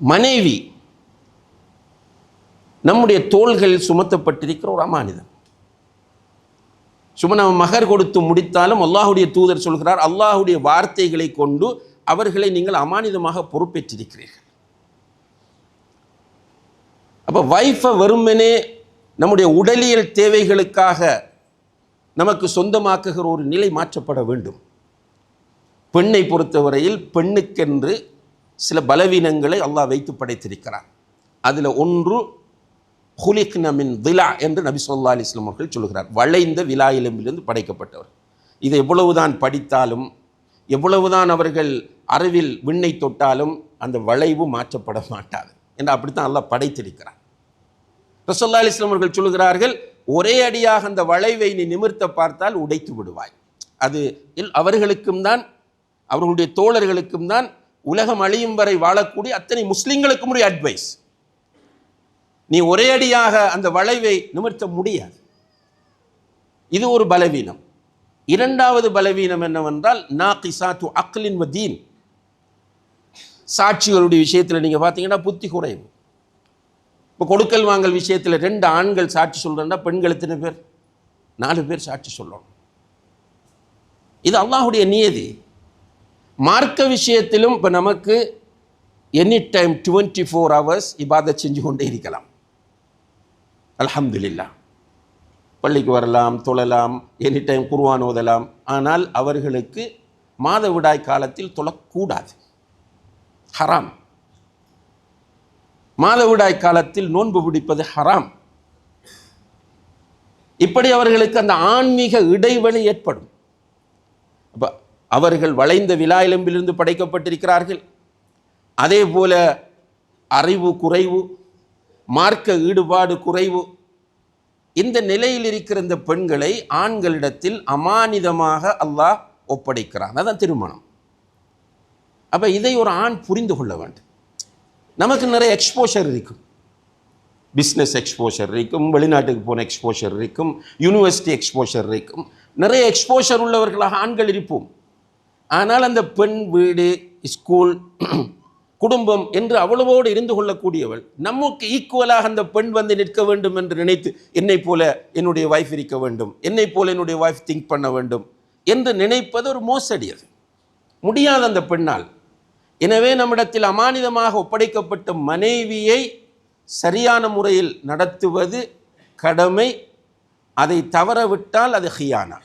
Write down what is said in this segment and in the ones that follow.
மனைவி நம்முடைய தோள்களில் சுமத்தப்பட்டிருக்கிற ஒரு அமானிதம் சும்மா நம்ம மகர் கொடுத்து முடித்தாலும் அல்லாஹுடைய தூதர் சொல்கிறார் அல்லாஹுடைய வார்த்தைகளை கொண்டு அவர்களை நீங்கள் அமானிதமாக பொறுப்பேற்றிருக்கிறீர்கள். அப்போ வைஃபை வெறுமனே நம்முடைய உடலியல் தேவைகளுக்காக நமக்கு சொந்தமாக்குகிற ஒரு நிலை மாற்றப்பட வேண்டும். பெண்ணை பொறுத்தவரையில் பெண்ணுக்கென்று சில பலவீனங்களை அல்லாஹ் வைத்து படைத்திருக்கிறார் அதில் ஒன்று ஹுலிக்னமின் விலா என்று நபி சொல்லா அலிஸ்லாம் அவர்கள் சொல்கிறார் வளைந்த விலா எலும்பிலிருந்து படைக்கப்பட்டவர். இதை எவ்வளவுதான் படித்தாலும் எவ்வளவுதான் அவர்கள் அறிவில் விண்ணை தொட்டாலும் அந்த வளைவு மாற்றப்பட மாட்டாது என்று அப்படித்தான் அல்லாஹ் படைத்திருக்கிறார் ரசோல்லா அலிஸ்லாம் அவர்கள் சொல்கிறார்கள் ஒரே அடியாக அந்த வளைவை நீ நிமிர்த்த பார்த்தால் உடைத்து விடுவாய். அது அவர்களுக்கும் தான் அவர்களுடைய தோழர்களுக்கும் தான் உலகம் அழியும் வரை வாழக்கூடிய அத்தனை முஸ்லீம்களுக்கும் உடைய அட்வைஸ் நீ ஒரே அடியாக அந்த வளைவை நிமிர்த்த முடியாது. இது ஒரு பலவீனம். இரண்டாவது பலவீனம் என்னவென்றால் நாகிசாத்து அக்லின் வதீன் சாட்சிகளுடைய விஷயத்தில் நீங்கள் பார்த்தீங்கன்னா புத்தி குறைவு. இப்போ கொடுக்கல் வாங்கல் விஷயத்தில் ரெண்டு ஆண்கள் சாட்சி சொல்கிறேன்னா பெண்கள் எத்தனை பேர்? நாலு பேர் சாட்சி சொல்லணும். இது அல்லாஹுடைய நியதி. மார்க்க விஷயத்திலும் இப்போ நமக்கு any time twenty four hours இபாதை செஞ்சு கொண்டே இருக்கலாம். அலமதுல்லா பள்ளிக்கு வரலாம் தொழலாம் எனி டைம் குருவான் ஓதலாம். ஆனால் அவர்களுக்கு மாதவிடாய் காலத்தில் தொழக்கூடாது. ஹராம். மாதவிடாய் காலத்தில் நோன்பு பிடிப்பது ஹராம். இப்படி அவர்களுக்கு அந்த ஆன்மீக இடைவெளி ஏற்படும். அப்போ அவர்கள் வளைந்த விழா எலும்பிலிருந்து படைக்கப்பட்டிருக்கிறார்கள். அதே போல அறிவு குறைவு மார்க்க ஈடுபாடு குறைவு இந்த நிலையில் இருக்கிற இந்த பெண்களை ஆண்களிடத்தில் அமானிதமாக அல்லாஹ் ஒப்படைக்கிறான். அதான் திருமணம். அப்போ இதை ஒரு ஆண் புரிந்து கொள்ள வேண்டும். நமக்கு நிறைய எக்ஸ்போஷர் இருக்கும். பிஸ்னஸ் எக்ஸ்போஷர் இருக்கும் வெளிநாட்டுக்கு போன எக்ஸ்போஷர் இருக்கும் யூனிவர்சிட்டி எக்ஸ்போஷர் இருக்கும். நிறைய எக்ஸ்போஷர் உள்ளவர்களாக ஆண்கள் இருப்போம். ஆனால் அந்த பெண் வீடு ஸ்கூல் குடும்பம் என்று அவ்வளவோடு இருந்து கொள்ளக்கூடியவள் நமக்கு ஈக்குவலாக அந்த பெண் வந்து நிற்க வேண்டும் என்று நினைத்து என்னை போல என்னுடைய வைஃப் இருக்க வேண்டும் என்னை போல என்னுடைய வைஃப் திங்க் பண்ண வேண்டும் என்று நினைப்பது ஒரு மோசடி அது முடியாத அந்த பெண்ணால். எனவே நம்மிடத்தில் அமானிதமாக ஒப்படைக்கப்பட்ட மனைவியை சரியான முறையில் நடத்துவது கடமை அதை தவறவிட்டால் அது ஹியானா.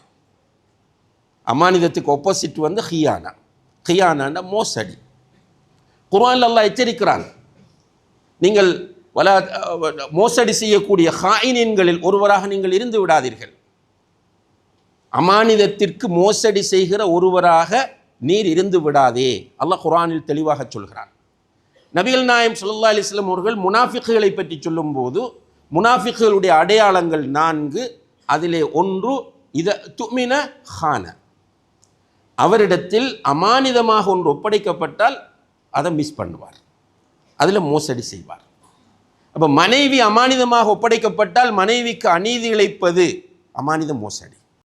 அமானிதத்துக்கு ஒப்போசிட் வந்து ஹியானா. ஹியானான மோசடி. குரான் அல்லாஹ் எச்சரிக்கிறான் நீங்கள் வலா மோசடி செய்யக்கூடிய ஹாயினின்களில் ஒருவராக நீங்கள் இருந்து விடாதீர்கள். அமானிதத்திற்கு மோசடி செய்கிற ஒருவராக நீர் இருந்து விடாதே. அல்லாஹ் குரானில் தெளிவாக சொல்கிறான். நபிகள் நாயம் சுல்லா அலிஸ்லம் அவர்கள் முனாஃபிக்குகளை பற்றி சொல்லும்போது முனாஃபிக்குகளுடைய அடையாளங்கள் நான்கு அதிலே ஒன்று இத துமின ஹான. அவரிடத்தில் அமானிதமாக ஒன்று ஒப்படைக்கப்பட்டால் அதை மிஸ் பண்ணுவார். அதில் மோசடி செய்வார். அப்போ மனைவி அமானிதமாக ஒப்படைக்கப்பட்டால் மனைவிக்கு அநீதி இழைப்பது அமானித மோசடி.